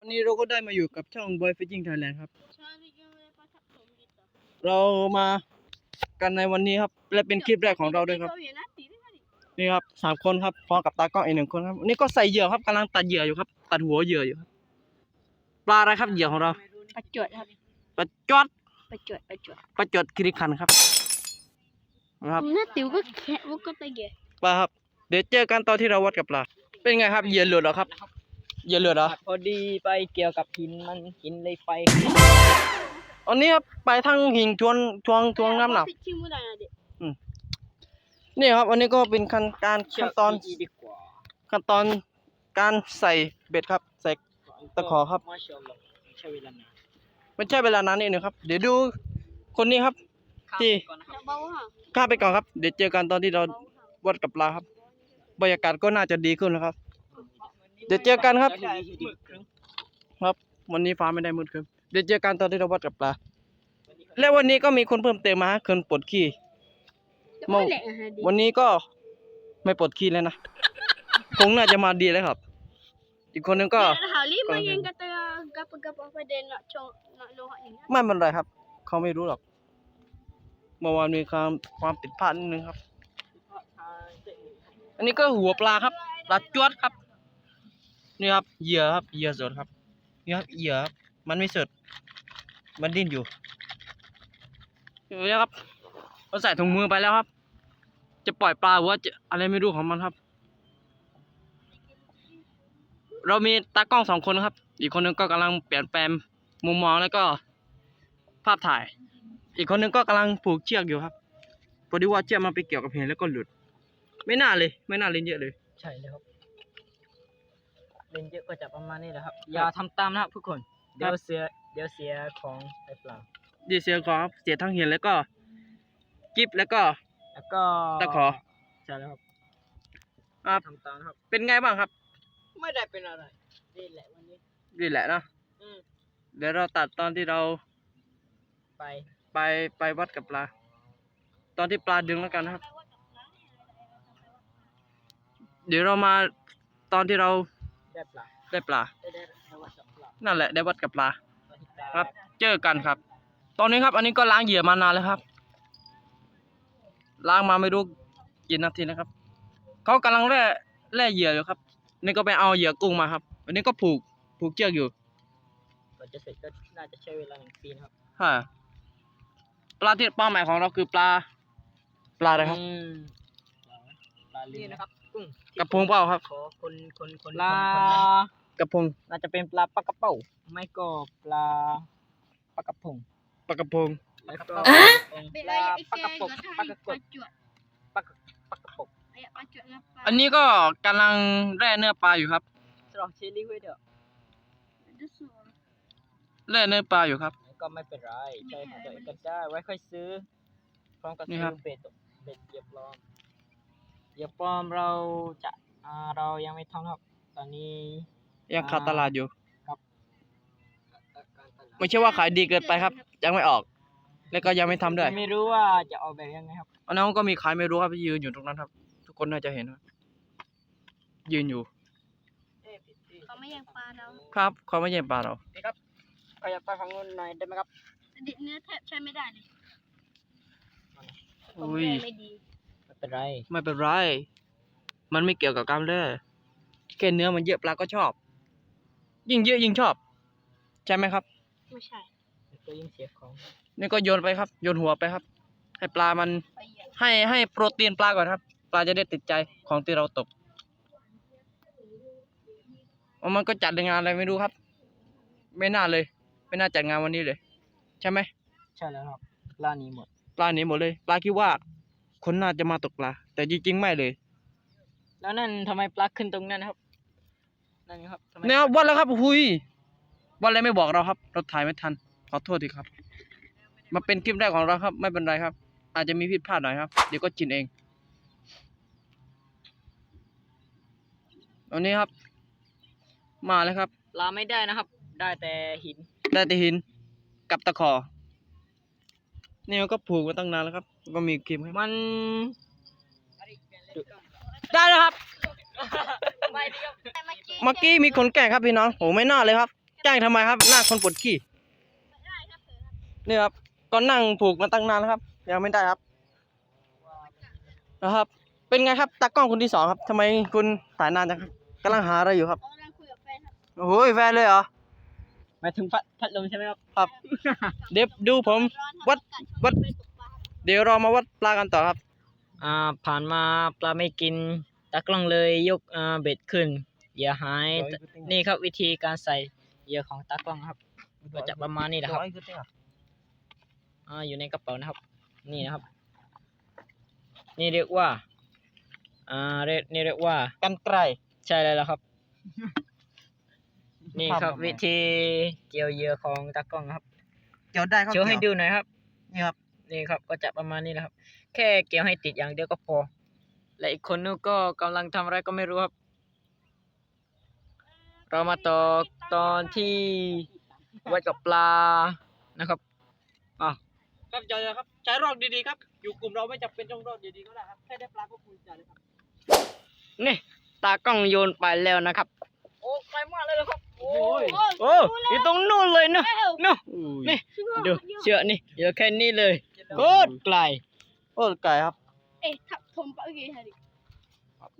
วันนี้เราก็ได้มาอยู่กับช่อง Boy Fishing Thailand ครับ เรามากันในวันนี้ครับ และเป็นคลิปแรกของเราด้วยครับ นี่ครับสามคนครับพร้อมกับตากล้องอีกหนึ่งคนครับวันนี้ก็ใส่เหยื่อครับกำลังตัดเหยื่ออยู่ครับ ตัดหัวเหยื่ออยู่ครับปลาอะไรครับเหยื่อของเราประจวดครับปลาจอดประจวดประจวดปลาจอดคิริคันครับนะครับหน้าติ๋วก็แค่ว่าก็ตะเกียบปลาครับ เดี๋ยวเจอกันตอนที่เราวัดกับปลาเป็นไงครับเหยื่อหลุดเหรอครับ เหยื่อหลุดเหรอพอดีไปเกี่ยวกับหินมันหินเลยไฟอันนี้ครับไปทางหิงทวนทวงทวงน้ำหนักชิมได้นะเด็กนี่ครับอันนี้ก็เป็นขั้นการขั้นตอนดีกว่าขั้นตอนการใส่เบ็ดครับ ใส่ ตะขอครับ มาชาอัลลอฮ์ใช้เวลานานไม่ใช่เวลานานนี่นะครับ เดี๋ยวดูคนนี้ครับที่ก่อนนะครับ เบาๆฮะข้ามไปก่อนครับ เดี๋ยวเจอกันตอนที่เราวัดกับปลาครับ บรรยากาศก็น่าจะดีขึ้นแล้วครับ เดี๋ยวเจอกันครับ ครับ วันนี้ฟ้าไม่ได้มืดครึ้มเดี๋ยวเจอกันตอนที่เราวัดกับปลา และวันนี้ก็มีคนเพิ่มเติมมาคนปวดขี้เมาไม่แหละฮะดิวันนี้ก็ไม่ปวดขี้แล้วนะคงน่าจะมาดีแล้วครับ อีกคนนึงก็หาลิมายังกระเตะกับกับประเด็นน่ะชงน่ะโลหะนี่ไม่เป็นไรครับ เขาไม่รู้หรอกเมื่อวานมีความความผิดพลาดนิดนึงครับ อันนี้ก็หัวปลาครับ ปลาจวดครับ นี่ครับเหยื่อครับเหยื่อสดครับนี่ครับเหยื่อครับมันไม่สดมันดิ้นอยู่นี่ครับเราใส่ถุงมือไปแล้วครับ จะปล่อยปลาหรือว่าจะอะไรไม่รู้ของมันครับ เรามีตากล้องสองคนครับ อีกคนนึงก็กำลังเปลี่ยนแปลงมุมมองแล้วก็ ภาพถ่าย อีกคนนึงก็กำลังผูกเชือกอยู่ครับพอดีว่าเชือกมันไปเกี่ยวกับเหนแล้วก็หลุด ไม่น่าเลย ไม่น่าเล่นเยอะเลย ใช่เลยครับ เล่นเยอะก็จะประมาณนี้แหละครับ อย่าทำตามนะครับทุกคน เดี๋ยวเสีย เดี๋ยวเสียของไปเปล่า ดีเสียของครับเสียทั้งเห็นแล้วก็กิฟแล้วก็ แล้วก็ตะขอ ใช่แล้วครับครับ ทำตามนะครับ เป็นไงบ้างครับไม่ได้เป็นอะไรนี่แหละวันนี้ นี่แหละเนอะอืมเดี๋ยวเราตัดตอนที่เราไป ไปไปวัดกับปลา ตอนที่ปลาดึงแล้วกันนะครับ เดี๋ยวเรามาตอนที่เรา ได้เปล่าได้ปลาได้ได้ได้ว่าจะเปล่านั่นแหละได้วัดกับปลาตอนที่ปลา ครับ เจอกันครับ ตอนนี้ครับ อันนี้ก็ล้างเหยื่อมานานแล้วครับ ล้างมาไม่รู้กี่นาทีนะครับ เขากำลังแล่แล่เหยื่ออยู่ครับ นี่ก็ไปเอาเหยื่อกุ้งมาครับอันนี้ก็ผูกผูกเชือกอยู่ก่อนจะเสร็จก็น่าจะใช้เวลาหนึ่งปีนะครับฮะปลาที่เป้าหมายของเราคือปลา ปลาอะไรครับอืมปลาลีนะครับ กุ้งกระพงเปล่าครับ ขอคนคนคนปลาคนนั้นกระพงน่าจะเป็นปลาปลากระเป้าไม่ก็ปลาปลากระพงปลากระพงแล้วก็เป็ปนลาไอ้ปลากระปกปลากประกระดจวดปลากระปลากระปกไอ้ประจวดนะปลาอันนี้ก็กำลังแล่เนื้อปลาอยู่ครับสำหรับเชลลี่เว้ยเด้อแล่เนื้อปลาอยู่ครับ ก็ไม่เป็นไรใช้ของตัวเองก็ได้ไว้ค่อยซื้อพร้อมกับนี่ซื้ครัอบเบ็ดเบ็ดเหยียบปลอม เหยียบปลอมเราจะอ่าเรายังไม่ทำครับ ตอนนี้ ยังขาดตลาดอยู่การตลาดไม่ใช่ว่าขายดีเกินไปครับ ยังไม่ออก แล้วก็ยังไม่ทำด้วย ไม่รู้ว่าจะออกแบบยังไงครับ อันนั้นก็มีขายไม่รู้ครับยืนอยู่ตรงนั้นครับ ทุกคนน่าจะเห็นครับยืนอยู่เขาไม่ยังปลาเราครับเขาไม่ใช่ปลาเรานี่ครับขยับไปฝั่งนู้นหน่อยได้ไหมครับดิเนื้อแทบใช้ไม่ได้เลยอุ้ย ไม่ดีไม่ เป็นไร ไม่เป็นไร มันไม่เกี่ยวกับกล้ามเนื้อแค่เนื้อมันเยอะปลาก็ชอบ ยิ่งเยอะยิ่งชอบ ใช่ไหมครับ ไม่ใช่ก็ยิ่งเสียของ นี่ก็โยนไปครับ โยนหัวไปครับ ให้ปลามัน ไปเหยียบให้ให้โปรตีนปลาก่อนครับ ปลาจะได้ติดใจของที่เราตกว่ามันก็จัดงานอะไรไม่รู้ครับ ไม่น่าเลย ไม่น่าจัดงานวันนี้เลย ใช่ไหมใช่แล้วครับปลานี้หมด ปลาหนีหมดเลย ปลาคิดว่า คนน่าจะมาตกปลาแต่จริงๆไม่เลย แล้วนั่นทำไมปลาขึ้นตรงนั้นนะครับนั่นครับทำไมเนี่ยวันแล้วครับหุยวันอะไรไม่บอกเราครับเราถ่ายไม่ทัน ขอโทษทีครับ มาเป็นคลิปแรกของเราครับ ไม่เป็นไรครับ อาจจะมีผิดพลาดหน่อยครับ เดี๋ยวก็จินเองวันนี้ครับ มาแล้วครับ ปลาไม่ได้นะครับ ได้แต่หิน ได้แต่หิน กับตะขอ นี่มันก็ผูกมาตั้งนานแล้วครับ ก็มีคลิปให้มันได้แล้วครับเมื่อกี้เมื่อกี้มีคนแกล้งครับพี่น้องโหไม่น่าเลยครับจ้งทำไมครับ หน้าคนปวดขี้ได้ครับเสือครับนี่ครับก็นั่งผูกมาตั้งนานแล้วครับ ยังไม่ได้ครับนะครับ เป็นไงครับตากล้องคนที่สองครับทำไมคุณถ่ายนานจังครับกำลังหาอะไรอยู่ครับกำลังคุยกับแฟนครับโอ้ยแฟนเลยเหรอ หมายถึงพัดพัดลมใช่ไหมครับครับ เดี๋ยวดูผมร้อนครับวัดกัชนวัดไปตกปลาครับเดี๋ยวเรามาวัดปลากันต่อครับ อ่าผ่านมาปลาไม่กินตากล้องเลยยกอ่าเบ็ดขึ้นเหยื่อหาย นี่ครับวิธีการใส่เหยื่อของตากล้องครับ ก็จะประมาณนี้แหละครับ อ่าอยู่ในกระเป๋านะครับ นี่นะครับ นี่เรียกว่า อ่าเรียกนี่เรียกว่า กันไกลใช่แล้วล่ะครับ นี่ครับภาพออกมาวิธีเกี่ยวเหยื่อของตากล้องครับเกี่ยวได้ครับโชว์ให้ดูหน่อยครับ นี่ครับ นี่ครับก็จะประมาณนี้แหละครับ แค่เกี่ยวให้ติดอย่างเดียวก็พอ และอีกคนนู้นก็กำลังทำอะไรก็ไม่รู้ครับ เรามาต่อตอนที่วัดกับปลานะครับอะครับเจอครับ ใช้รอกดีๆครับ อยู่กลุ่มเราไม่จำเป็นต้องรอกดีๆก็ได้ครับแค่ได้ปลาก็ภูมิใจเลยครับนี่ตากล้องโยนไปแล้วนะครับ โอ้ไกลมากเลยครับ โอ้ยโอ้ยโอ้อยู่ตรงนู่นเลยเนอะเอ้าเนอะนี่ดูเชือกนี่เดี๋ยวแค่นี้เลยโคตรไกลโอ้ไก่ครับ เอ๊ะทับทมปะโอเคฮะดิ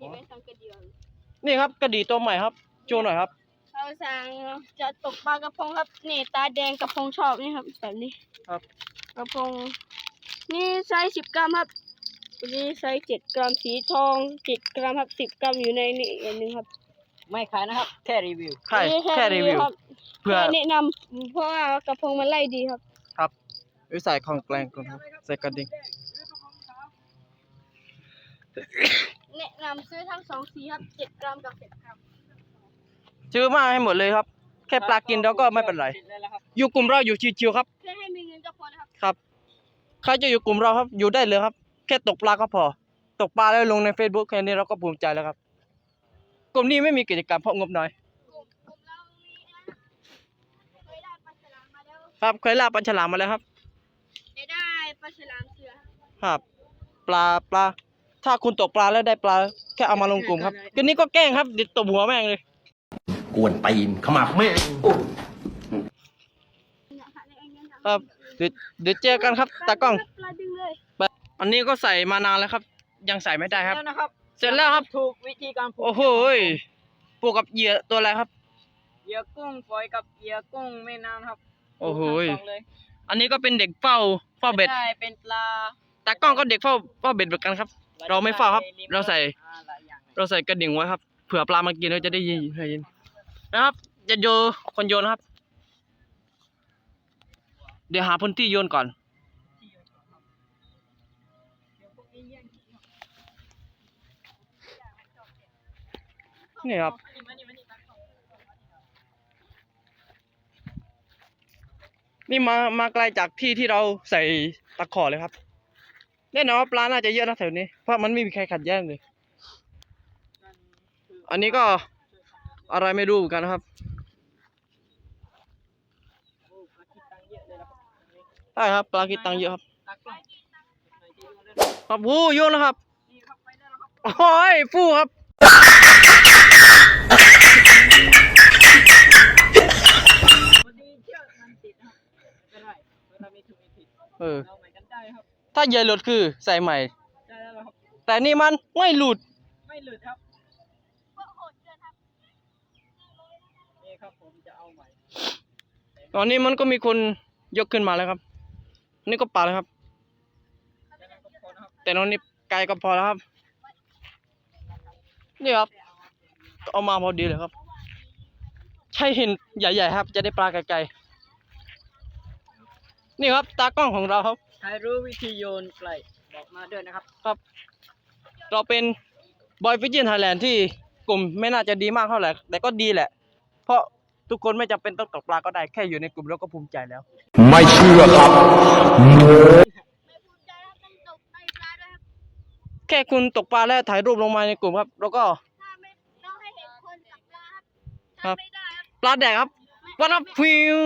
นี่ไม่ทำกันเดียวนี่ครับกระดีตัวใหม่ครับโชว์หน่อยครับเราสั่งจะตกปลากระพงครับนี่ตาแดงกระพงชอบนี่ครับแบบนี้ครับกระพง นี่ไซส์สิบกรัมครับอันนี้ไซส์เจ็ดกรัมสีทองเจ็ดกรัมครับสิบกรัมอยู่ในนี่อีกอันหนึ่งครับ ไม่ขายนะครับ แค่รีวิวใช่นี่แค่รีวิว ครับเพื่อ แค่แนะนำเพราะว่ากระพงมันไล่ดีครับครับวิสัยของแกลงก่อนครับใส่กระดิ่งแนะนำซื้อทั้งสองสีครับเจ็ดกรัมกับสิบกรัมซื้อมาให้หมดเลยครับ แค่ปลากินเราก็ไม่เป็นไรอยู่กลุ่มเราอยู่ชิวๆครับแค่ให้มีเงินก็พอนะครับ ครับ ใครจะอยู่กลุ่มเราครับ อยู่ได้เลยครับ แค่ตกปลาก็พอ ตกปลาแล้วลงใน Facebook แค่นี้เราก็ภูมิใจแล้วครับก ลุ่มนี้ไม่มีกิจกรรมเพราะงบน้อยกลุ่มกลุ่มเรามีนะเคยได้ปลาฉลามมาแล้วครับเคยล่าปลาฉลามมาแล้วครับได้ได้ปลาฉลามเสือครับ ปลาปลา ถ้าคุณตกปลาแล้วได้ปลาแค่เอามาลงกลุ่มครับคืนนี้ก็แกล้งครับเดิตบหัวแม่งเลย กวนตีนขมับแม่งครับเดี๋ยวเดี๋ยวเจอกันครับตากล้อง ปลาดึงเลย อันนี้ก็ใส่มานานแล้วครับ ยังใส่ไม่ได้ครับ แล้วนะครับ เสร็จแล้วครับ ถูกวิธีการผูกโอ้โหยผูกกับเหยื่อตัวอะไรครับ เหยื่อกุ้งฝอยกับเหยื่อกุ้งแม่น้ำครับโอ้โหยทั้งสองเลยอันนี้ก็เป็นเด็กเฝ้าเฝ้าเบ็ด ใช่เป็นปลาตากล้องก็เด็กเฝ้าเฝ้าเบ็ดเหมือนกันครับ เราไม่เฝ้าครับเราใส่ อ่หลายอย่างเลยเราใส่กระดิ่งไว้ครับ เผื่อปลามากินเราจะได้ยินได้ยินนะครับจะโยนคนโยนนะครับ เดี๋ยวหาพื้นที่โยนก่อน นี่ครับนี่มามาไกลจากที่ที่เราใส่ตะขอเลยครับแน่นอนว่าปลาน่าจะเยอะนะแถวนี้ เพราะมันไม่มีใครขัดแย้งเลย อันนี้ก็อะไรไม่รู้กันนะครับใช่ครับ ปลาคิดตังเยอะครับครับผู้โยนนะครับโอ้ยฟู่ครับ เชือกมันติดนะครับไม่ได้เวลามีถูกมีผิดเออเราใหม่กันได้ครับถ้าเหยยหลุดคือใส่ใหม่ได้แล้วครับแต่นี่มันไม่หลุด ไม่หลุดครับก็โหดเกินครับนี่ครับผมจะเอาใหม่ ตอนนี้มันก็มีคนยกขึ้นมาแล้วครับ นี่ก็ปลาแล้วครับแค่นั้นก็พอนะครับแต่ตอนนี้ไกลก็พอแล้วครับ นี่ครับ เอามาพอดีเลยครับ ใช่เห็นใหญ่ๆครับ จะได้ปลาไกลๆนี่ครับ ตากล้องของเราครับ ใครรู้วิธีโยนไกลบอกมาด้วยนะครับ ครับ เราเป็นบอยฟิจินไทยแลนด์ที่กลุ่มไม่น่าจะดีมากเท่าไหร่ แต่ก็ดีแหละ เพราะทุกคนไม่จำเป็นต้องตกปลาก็ได้แค่อยู่ในกลุ่มเราก็ภูมิใจแล้ว ไม่เชื่อครับไม่ภูมิใจครับต้องตกในปลาด้วยครับแค่คุณตกปลาแล้วถ่ายรูปลงมาในกลุ่มครับ แล้วก็ ถ้าไม่ต้องให้เห็นคนจับปลา ครับครับจำไม่ได้ครับปลาแดกครับวันอัพฟิว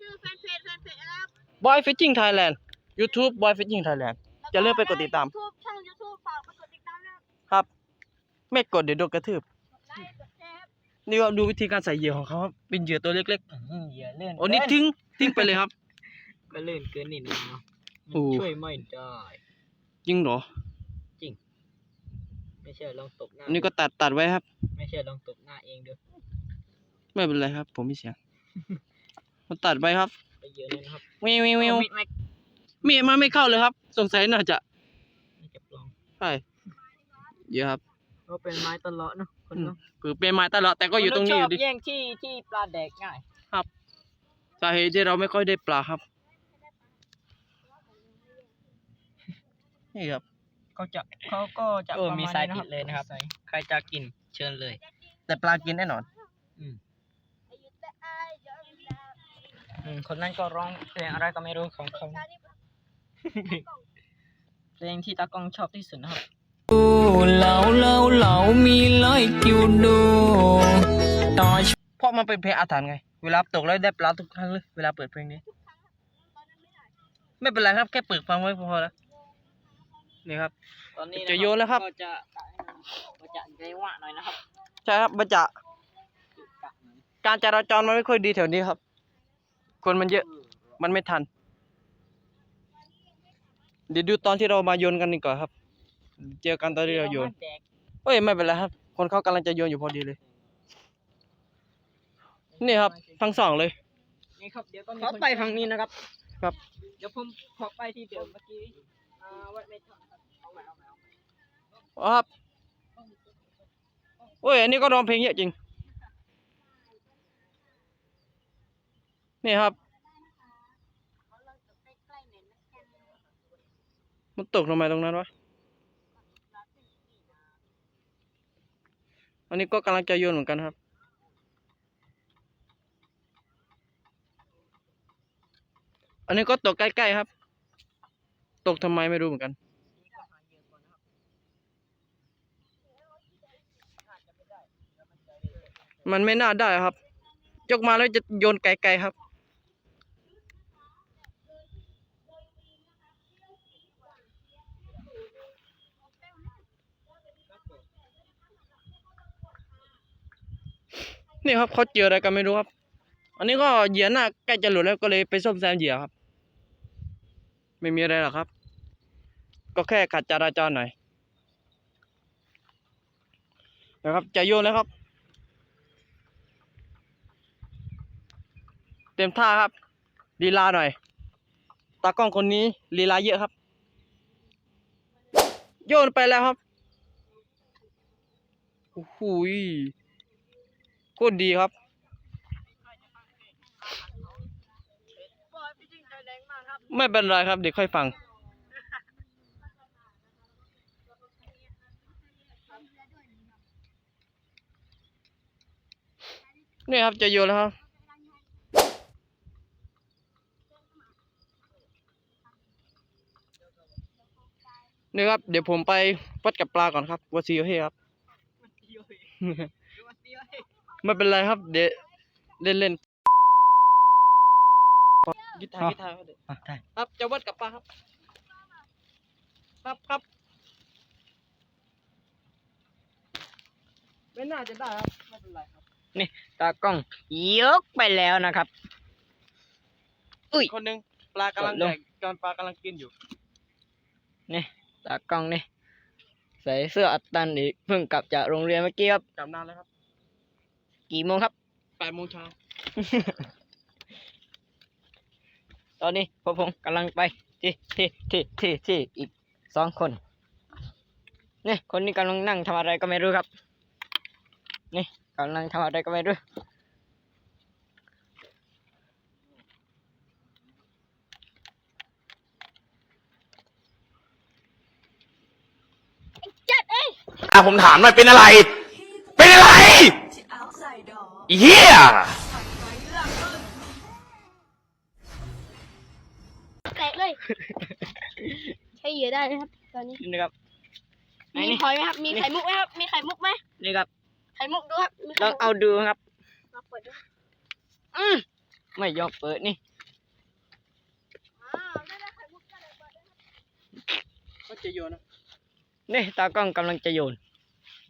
ชื่อแฟนเพจแฟนเพจนะครับบอยฟิชชิ่งไทยแลนด์ YouTube บอยฟิชชิ่งไทยแลนด์อย่าลืมไปกดติดตามทูบช่องยูทูบฝากไปกดติดตามนะครับครับไม่กดเดี๋ยวโดนกระทืบไลค์กดแชร์ครับนี่ก็ดูวิธีการใส่เหยื่อของเขาครับเป็นเหยื่อตัวเล็กอืมอย่าเลื่อนๆโอ้นี่ทิ้งทิ้งไปเลยครับ ก็เลื่อนเกินนิดนึงเนาะโอ้ช่วยไม่ได้จริงเหรอ ไม่เชื่อลองตบหน้าอันนี้ก็ตัดตัดไว้ครับ ไม่เชื่อลองตบหน้าเองดูไม่เป็นไรครับ ผมมีเสียงมันตัดไปครับไปเยอะเลยนะครับวิววิววิวเอามีดไหมมีดมันไม่เข้าเลยครับ สงสัยน่าจะไม่จับลองใช่เยอะครับก็เป็นไม้ตลอดเนาะคนเนาะคือเป็นไม้ตลอดแต่ก็อยู่ตรงนี้อยู่คดี ชบแย่งที่ที่ปลาแดกง่ายสาเหตุที่เราไม่ค่อยได้ปลาครับ นี่ครับ เขาจะเขาก็จะเออประมีมาณสายนี้ติดเลยนะครับใส่ใครจะกินเชิญเลย แต่ปลากินแน่นอนอืมคนนั้นก็ร้องเพลงอะไรก็ไม่รู้ของเขาเพลงที่ตากล้องชอบที่สุดนะครับเหลาเหลาเหลามีลอยกิวดูต่อเพราะมันเป็นเพลงอาถรรพ์ไง เวลาตกแล้วได้ปลาทุกครั้งเลย เวลาเปิดเพลงนี้ ไม่เป็นไรครับแค่เปิดฟังไว้พอแล้ว นี่ครับ ตอนนี้จะโยนแล้วครับ ก็จะก็จะใจว่าหน่อยนะครับใช่ครับบัจจะการจราจรมันไม่ค่อยดีแถวนี้ครับ คนมันเยอะ มันไม่ทัน เดี๋ยวดูตอนที่เรามาโยนกันดีกว่อนครับ เจอกันตอนที่เราโยนเฮ้ยไม่เป็นไรครับ คนเขากำลังจะโยนอยู่พอดีเลย นี่ครับ ทั้งสองเลย นี่ครับเดี๋ยวก็เขาไปทางนี้นะครับ ครับ เดี๋ยวผมขอไปที่เดิมเมื่อกี้อ่าวัดไม่ทัน ครับโอ้ยอันนี้ก็ร้องเพลงเยอะจริง นี่ครับ มันตกลงมาตรงนั้นวะ อันนี้ก็กำลังจะโยนเหมือนกันครับอันนี้ก็ตกใกล้ๆครับ ตกทำไมไม่รู้เหมือนกัน มันไม่น่าได้ครับ ยกมาแล้วจะโยนไกลๆครับ นี่ครับเขาเจออะไรกันไม่รู้ครับ อันนี้ก็เหยื่อหน้าใกล้จะหลุดแล้วก็เลยไปซ่อมแซมเหยื่อครับ ไม่มีอะไรหรอกครับ ก็แค่ขัดจราจรหน่อยนะครับจะโยนแล้วครับ ต็มท่าครับลีลาหน่อย ตากล้องคนนี้ลีลาเยอะครับ โยนไปแล้วครับโอ้โหยโคตรดีครับไม่เป็นไรครับ เดี๋ยวค่อยฟัง นี่ครับจะโยนแล้วครับ นี่ครับ เดี๋ยวผมไปวัดกับปลาก่อนครับวัดซีโอเฮครับไม่เป็นไรครับ เดี๋ยวเล่นเล่นกีตาร์กีตาร์ครับเดี๋ยวอะได้ครับจะวัดกับปลาครับ ครับครับไม่น่าจะได้ครับไม่เป็นไรครับตากล้องยกไปแล้วนะครับ อุ้ยคนหนึ่งปลากำลังกดลแดงกตอนปลากำลังกินอยู่นี่ตากล้องนี่ใส่เสื้ออัตตันอีกเพิ่งกลับจากโรงเรียนเมื่อกี้ครับกลับนานแล้วครับ กี่โมงครับแปดโมงเช้า ตอนนี้พวกผมกำลังไปที่ที่ที่ที่ที่อีกสองคน นี่คนนี้กำลังนั่งทำอะไรก็ไม่รู้ครับ นี่กำลังทำอะไรก็ไม่รู้ อ่ะผมถามหน่อยเป็นอะไร เป็นอะไรอีเฮียแตกเลยใช้เหยื่อได้นะครับ ตอนนี้นี่นะครับไหนมีนี่หอยไหมครับ มีไข่มุกไหมครับ มีไข่มุกไหมนี่ครับไข่มุกดูครับมีลไข่องมุกเอาดูครับ มาเปิดดูอืมไม่ยอมเปิดนี่อ้าวได้แล้วไข่มุกได้เลยเปิดได้ก็จะโยนนะนี่ตากล้องกำลังจะโยน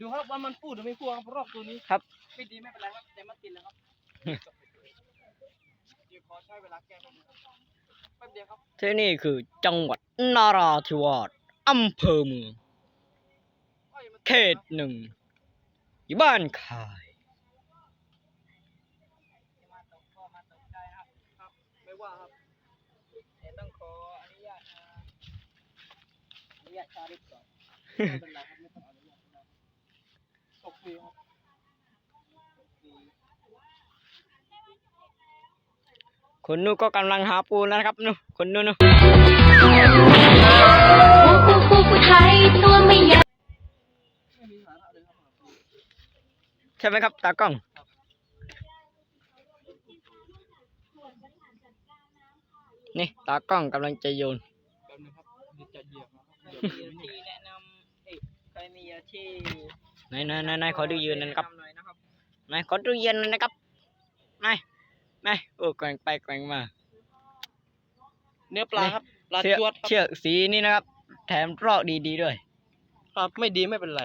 ดูครับว่ามันพูดหรือไม่พูดครับรอบตัวนี้ครับแกไม่ดีไม่เป็นไรครับแต่มันติดแล้วครับเดี๋ยวขอใช้เวลาแก้แป๊บนึงครับแป๊บเดียวครับที่นี่คือจังหวัดนาราธิวาสอำเภอเมืองอ้อยมันเขตหนึ่งอยู่บ้านคายไม่ว่าครับแต่ต้องขออนุญาตอนุญาตชาลิกก่อนไม่เป็นไรครับไม่ต้องอนุญาตก็ได้ ตกฟรีครับคนนู้นก็กำลังหาปูนะครับนู้นคนนู้นนู้นผู้ผู้ผู้ไทยตัวไม่ใหญ่ไม่มีสาระเลยครับใช่ไหมครับตากล้องนี่ตากล้องกำลังจะโยนแป๊บนึงครับเดี๋ยวจะเหยียบนะครับที่แนะนำใครมีที่ ไหนไหนไหนไหนขอดูยืนหนอยนะครับไหนขอดูยืนหนอยนะครับไหนไหนโอ้แกว่งไปแกว่งมา เนื้อปลาครับปลาเชือกจวดครับเชือกสีนี่นะครับ แถมรอกดีๆด้วย ครับไม่ดีไม่เป็นไร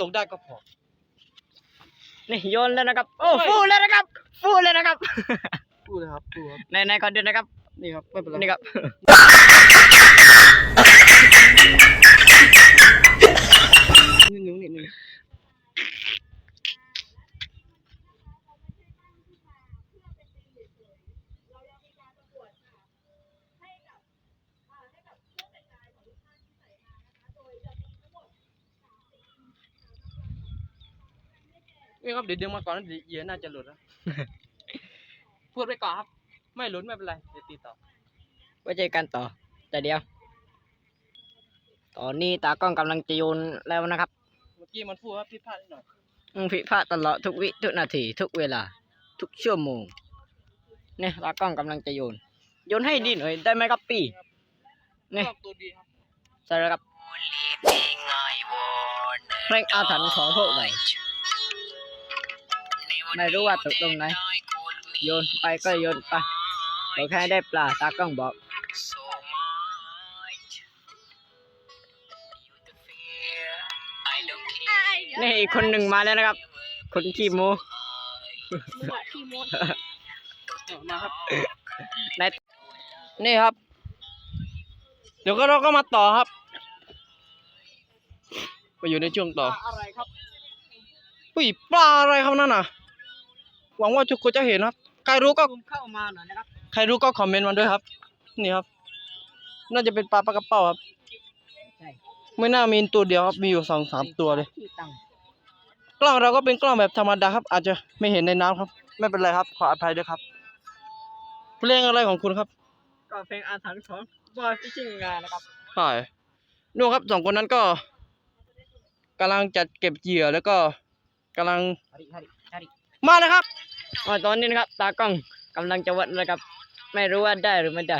ตกได้ก็พอ นี่โยนแล้วนะครับ โอ้ฟูแล้วนะครับ ฟูแล้วนะครับ พูดเลยครับพูดครับ ไหนไหนขอดูนะครับ นี่ครับไม่เป็นไร นี่ครับ นิดนึงนิดนึง นี่ครับเดี๋ยวดึงมาก่อนนะเดี๋ยวเหยื่อน่าจะหลุดแล้วพูดไปก่อนครับ ไม่หลุดไม่เป็นไรเดี๋ยวตีต่อไว้เจอกันต่อ แต่เดียว ตอนนี้ตากล้องกำลังจะโยนแล้วนะครับ เมื่อกี้มันพูดครับผิดพลาดนิดหน่อยมึงผิดพลาดตลอดทุกวิทุกนาทีทุกเวลา ทุกชั่วโมงเนี่ยตากล้องกำลังจะโยนโยนให้ดีหน่อยได้ไหมครับปีนี่ชอบตัวดีครับใช่แล้วครับเพลงอาถรรพ์ของพวกไหน ไม่รู้ว่าตกตรงไหน โยนไปก็โยนไปเราแค่ได้ปลาตากล้องบอก นี่อีกคนหนึ่งมาแล้วนะครับ คนขี้โมขี้มดเอามาครับในนี่ครับ เดี๋ยวก็เราก็มาต่อครับไปอยู่ในช่วงต่อ อะไรครับ อุ้ยปลาอะไรครับนั่นน่ะ หวังว่าทุกคนจะเห็นครับ ใครรู้ก็ซูมเข้ามาหน่อยนะครับ ใครรู้ก็คอมเมนต์มาด้วยครับ นี่ครับ น่าจะเป็นปลาปลากระเป๋าครับใช่ไม่น่ามีตัวเดียวครับ มีอยู่สองสามตัวเลยที่ตั้งกล้องเราก็เป็นกล้องแบบธรรมดาครับ อาจจะไม่เห็นในน้ำครับ ไม่เป็นไรครับ ขออภัยด้วยครับ เพลงอะไรของคุณครับก็เพลงอาถรรพ์ของบอยฟิชชิ่งงานนะครับใช่นู่นครับสองคนนั้นก็กำลังจัดเก็บเหยื่อแล้วก็กำลัง มาเลยครับอ๋อตอนนี้นะครับ ตากล้องกำลังจะวัดนะครับ ไม่รู้ว่าได้หรือไม่ได้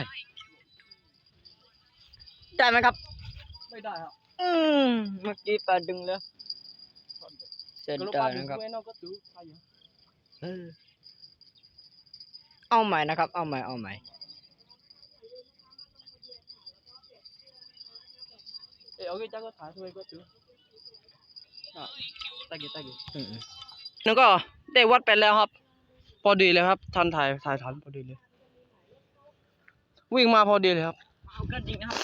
ได้ไหมครับ ไม่ได้ครับ อืมเมื่อกี้ปลาดึงแล้วเสร็จได้นะครับเออเอาใหม่นะครับ เอาใหม่ เอาใหม่เออโอเคจ้าก็ถ่ายด้วยก็ดูอะตะกี้ตะกี้อืม แล้วก็ได้วัดไปแล้วครับ พอดีเลยครับทันถ่ายถ่ายทันพอดีเลย วิ่งมาพอดีเลยครับเอากระดิ่งนะครับ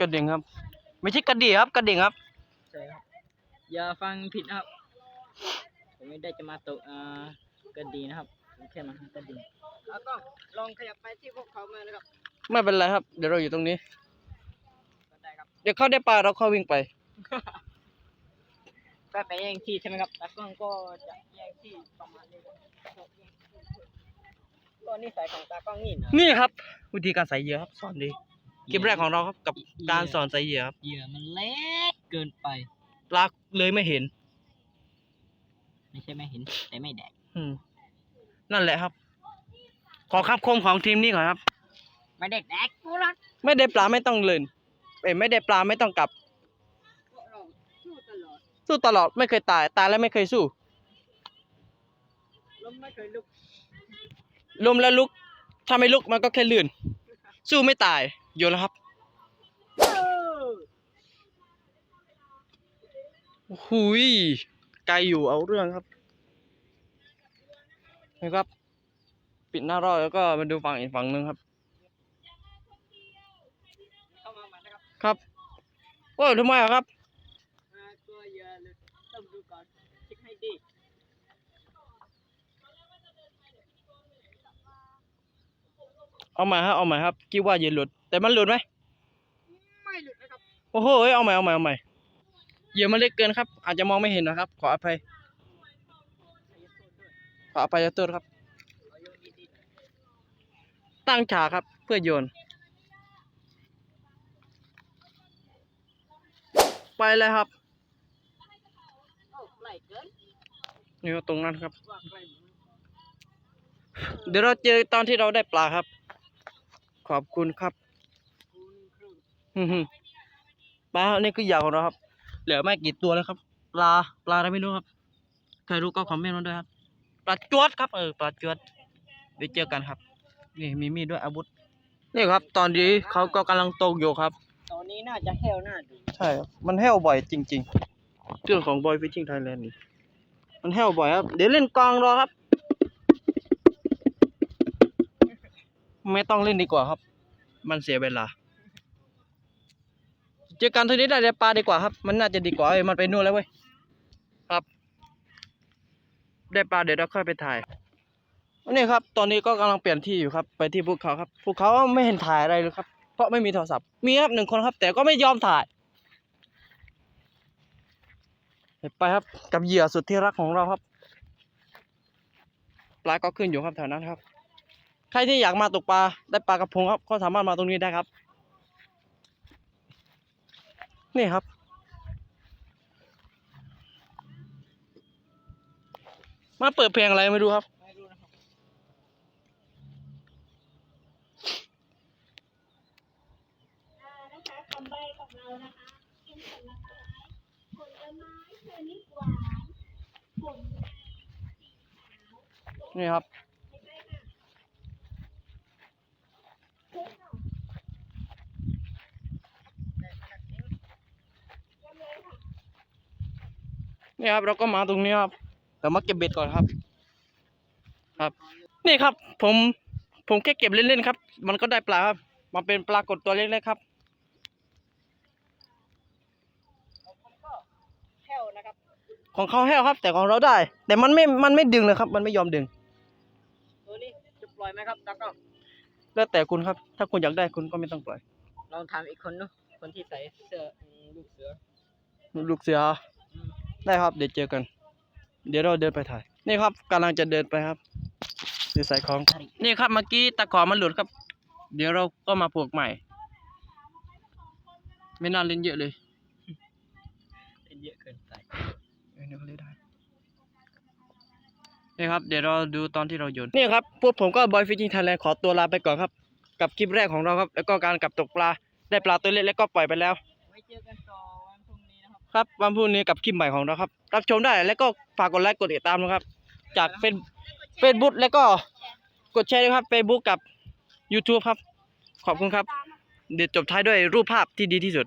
กระดิ่งครับ ไม่ใช่กระดิ่งครับ กระดิ่งครับใช่ครับ อย่าฟังผิดนะครับ ผมไม่ได้จะมาตกอ่ากระดิ่งนะครับผมแค่มาหากระดิ่งแล้วก็ลองขยับไปที่พวกเขามานะครับ ไม่เป็นไรครับ เดี๋ยวเราอยู่ตรงนี้ก็ได้ครับเดี๋ยวเขาได้ปลาเราเข้าวิ่งไป ก็ไปแย่งที่ใช่ไหมครับตากล้องก็จะแย่งที่ประมาณนี้ครับก็นิสัยของตากล้องนี่นะนี่ครับ วิธีการใส่เหยื่อครับสอนดีคลิปแรกของเราครับกับการสอนใส่เหยื่อครับเหยื่อมันเล็กเกินไปปลาเลยไม่เห็น ไม่ใช่ไม่เห็นแต่ไม่แดกอืมนั่นแหละครับ ขอคำคมของทีมนี้ก่อนครับ ไม่ได้แดกกูรักไม่ได้ปลาไม่ต้องเลินเอ้ยไม่ได้ปลาไม่ต้องกลับ พวกเราสู้ตลอด สู้ตลอดไม่เคยตาย ตายแล้วไม่เคยสู้ล้มไม่เคยลุกล้มแล้วลุกถ้าไม่ลุกมันก็แค่ลื่น สู้ไม่ตายโยนแล้วครับหุยไกลอยู่เอาเรื่องครับนะครับ ปิดหน้ารอดแล้วก็มาดูฝั่งอีกฝั่งหนึ่งครับเข้ามาใหม่นะครับครับโอ้ยทำไมอะครับ อ่าตัวเหยื่อหลุดต้องดูก่อนเช็คให้ดี เอาใหม่ครับเอาใหม่ครับคิดว่าเหยื่อหลุด แต่มันหลุดไหมไม่หลุดนะครับโอ้โหเอ้ยเอาใหม่เอาใหม่เอาใหม่เหยื่อมันเล็กเกินครับ อาจจะมองไม่เห็นนะครับ ขออภัยขออภัยตัวครับ ตั้งฉากครับ เพื่อโยน ไปเลยครับโอ้ใกล้เกินนี่ก็ตรงนั้นครับว่าใกล้เหมือนเดี๋ยวเราเจอตอนที่เราได้ปลาครับ ขอบคุณครับคูณครึ่งอือหือปลานี่คือยาวของเราครับ เหลือไม่กี่ตัวแล้วครับ ปลา ปลาอะไรไม่รู้ครับ ใครรู้ก็คอมเมนต์มาด้วยครับ ปลาจวดครับ เออ ปลาจวดเดี๋ยวเจอกันครับ นี่มีมีดด้วยอาวุธ นี่ครับ ตอนนี้เขาก็กำลังตกอยู่ครับ ตอนนี้น่าจะแห้วหน้าดู ใช่ครับมันแห้วบ่อยจริง ๆ เรื่องของบอยฟิชชิ่งไทยแลนด์นี่ มันแห้วบ่อยครับ เดี๋ยวเล่นกลองรอครับ ไม่ต้องเล่นดีกว่าครับ มันเสียเวลา เจอกันทีนี้ได้แต่ปลาดีกว่าครับ มันน่าจะดีกว่าเอ้ยมันไปนู่นแล้วเว้ย ครับ ได้ปลาเดี๋ยวเราค่อยไปถ่ายนี่ครับ ตอนนี้ก็กำลังเปลี่ยนที่อยู่ครับ ไปที่ภูเขาครับภูเขาไม่เห็นถ่ายอะไรเลยครับ เพราะไม่มีโทรศัพท์ มีครับหนึ่งคนครับ แต่ก็ไม่ยอมถ่าย ไปครับ กับเหยื่อสุดที่รักของเราครับ ปลาก็ขึ้นอยู่ครับแถวนั้นครับ รที่อยากมาตกปลาได้ปลากระพงครับ ก็สามารถมาตรงนี้ได้ครับ นี่ครับ มาเปิดเพลงอะไรไม่รู้ครับไม่รู้นะครับ นะคะคำใบ้ของเรานะคะ กินผลไม้ผลไม้ชนิดหวานผล นี่ครับนี่ครับเราก็มาตรงนี้ครับเรามาเก็บเบ็ดก่อนครับ ครับ นี่ครับ ผมผมแค่เก็บเล่นๆครับ มันก็ได้ปลาครับ มันเป็นปลากดตัวเล็กๆครับแห้วนะครับของเขาแห้วครับ แต่ของเราได้ แต่มันไม่มันไม่ดึงเลยครับ มันไม่ยอมดึงตัวนี้จะปล่อยไหมครับตากล้องแล้วแต่คุณครับ ถ้าคุณอยากได้คุณก็ไม่ต้องปล่อยลองถามอีกคนนู้คนที่ใส่เสื้ออืมลูกเสือ ลูกเสืออืม ได้ครับเดี๋ยวเจอกัน เดี๋ยวเราเดินไปถ่าย นี่ครับกำลังจะเดินไปครับดีใส่ของ นี่ครับเมื่อกี้ตะขอมันหลุดครับ เดี๋ยวเราก็มาผูกใหม่ ไม่น่าเล่นเยอะเลยเล่นเยอะเกินไปเออเดี๋ยวเขาเล่นได้นี่ครับเดี๋ยวเราดูตอนที่เราโยนนี่ครับพวกผมก็บอยฟิชชิ่งไทยแลนด์ขอตัวลาไปก่อนครับ กับคลิปแรกของเราครับ แล้วก็การกลับตกปลาได้ปลาตัวเล็กแล้วก็ปล่อยไปแล้วไว้เจอกันต่อวันพรุ่งนี้นะครับ ครับวันพรุ่งนี้กับคลิปใหม่ของเราครับ รับชมได้แล้วก็ฝากกดไลค์กดติดตามนะครับ จากเฟซเฟซบุ๊กแล้วก็กดแชร์ด้วยครับเฟซบุ๊กกับ YouTube ครับ ขอบคุณครับ เดี๋ยวจบท้ายด้วยรูปภาพที่ดีที่สุด